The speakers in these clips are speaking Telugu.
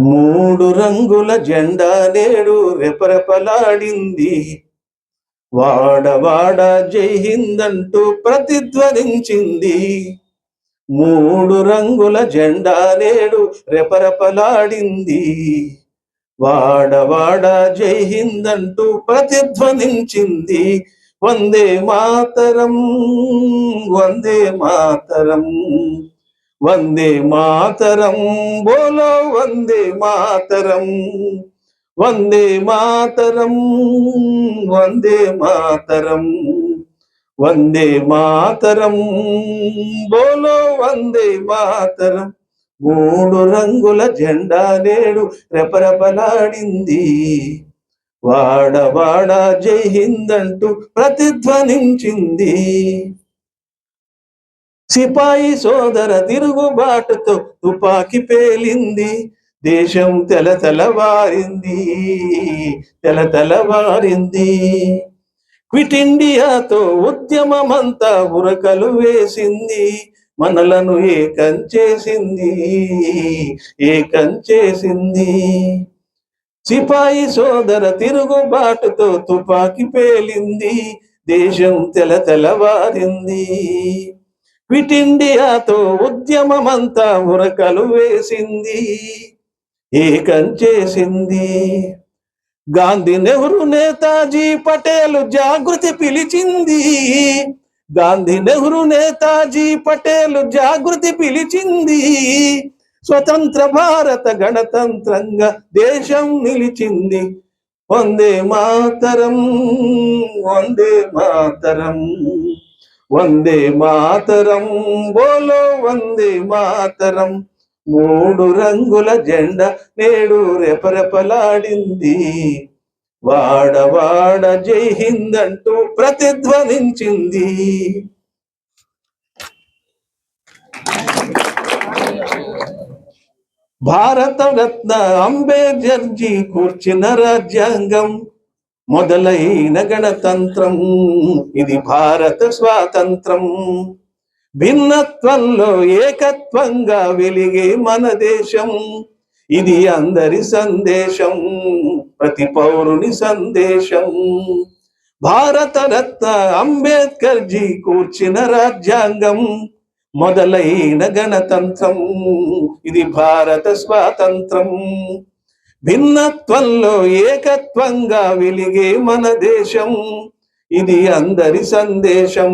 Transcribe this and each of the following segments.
మూడు రంగుల జెండా నేడు రెపరెపలాడింది. వాడవాడ జై హింద్ అంటూ ప్రతిధ్వనించింది. మూడు రంగుల జెండా నేడు రెపరెపలాడింది. వాడవాడ జై హింద్ అంటూ ప్రతిధ్వనించింది. వందే మాతరం వందే మాతరం. వందే మాతరం బోలో వందే మాతరం. వందే మాతరం వందే మాతరం. వందే మాతరం బోలో వందే మాతరం. మూడు రంగుల జెండా నేడు రెపరెపలాడింది. వాడవాడ జై హింద్ అంటూ ప్రతిధ్వనించింది. సిపాయి సోదర తిరుగుబాటుతో తుపాకి పేలింది. దేశం తెల తెలవారింది తెల తెలవారింది క్విట్ ఇండియాతో ఉద్యమమంతా ఉరకలు వేసింది. మనలను ఏకం చేసింది ఏకం చేసింది. సిపాయి సోదర తిరుగుబాటుతో తుపాకి పేలింది. దేశం తెల విటిండియాతో ఉద్యమమంతా ఉరకలు వేసింది. ఏకం చేసింది? గాంధీ నెహ్రూ నేతాజీ పటేల్ జాగృతి పిలిచింది. గాంధీ నెహ్రూ నేతాజీ పటేల్ జాగృతి పిలిచింది. స్వతంత్ర భారత గణతంత్రంగా దేశం నిలిచింది. వందే మాతరం వందే మాతరం. వందే మాతరం బోలో వందే మాతరం. మూడు రంగుల జెండ నేడు రెపరెపలాడింది. వాడవాడ జై హింద్ అంటూ ప్రతిధ్వనించింది. భారత రత్న అంబేద్కర్ జీ కూర్చిన రాజ్యాంగం. మొదలైన గణతంత్రం. ఇది భారత స్వాతంత్రం. భిన్నత్వంలో ఏకత్వంగా వెలిగే మన దేశం. ఇది అందరి సందేశం ప్రతి పౌరుని సందేశం. భారత రత్న అంబేద్కర్ జీ కూర్చిన రాజ్యాంగం. మొదలైన గణతంత్రం. ఇది భారత స్వాతంత్రం. భిన్నత్వంలో ఏకత్వంగా వెలిగే మన దేశం. ఇది అందరి సందేశం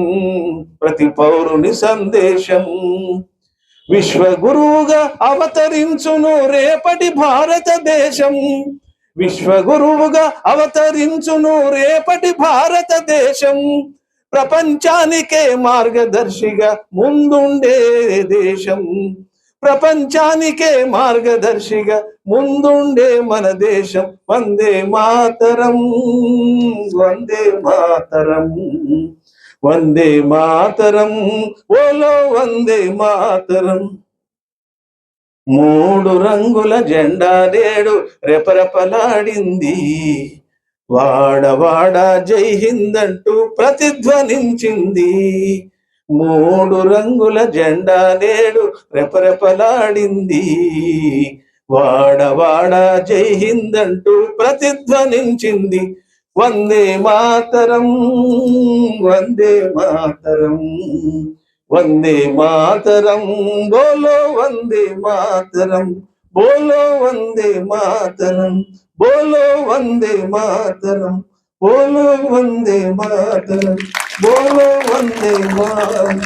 ప్రతి పౌరుని సందేశం. విశ్వగురువుగా అవతరించును రేపటి భారతదేశం. విశ్వగురువుగా అవతరించును రేపటి భారతదేశం. ప్రపంచానికే మార్గదర్శిగా ముందుండే దేశం. ప్రపంచానికే మార్గదర్శిగా ముందుండే మన దేశం. వందే మాతరం వందే మాతరం వందే మాతరం ఓలో వందే మాతరం. మూడు రంగుల జెండా నేడు రెపరెపలాడింది. వాడవాడ జై హింద్ అంటూ ప్రతిధ్వనించింది. మూడు రంగుల జెండా నేడు రెపరెపలాడింది. వాడవాడ జై హింద్ అంటూ ప్రతిధ్వనించింది. వందే మాతరం వందే మాతరం వందే మాతరం బోలో వందే మాతరం బోలో వందే మాతరం బోలో వందే మాతరం బోలో వందే మాతరం. బోలో వందే మాతరం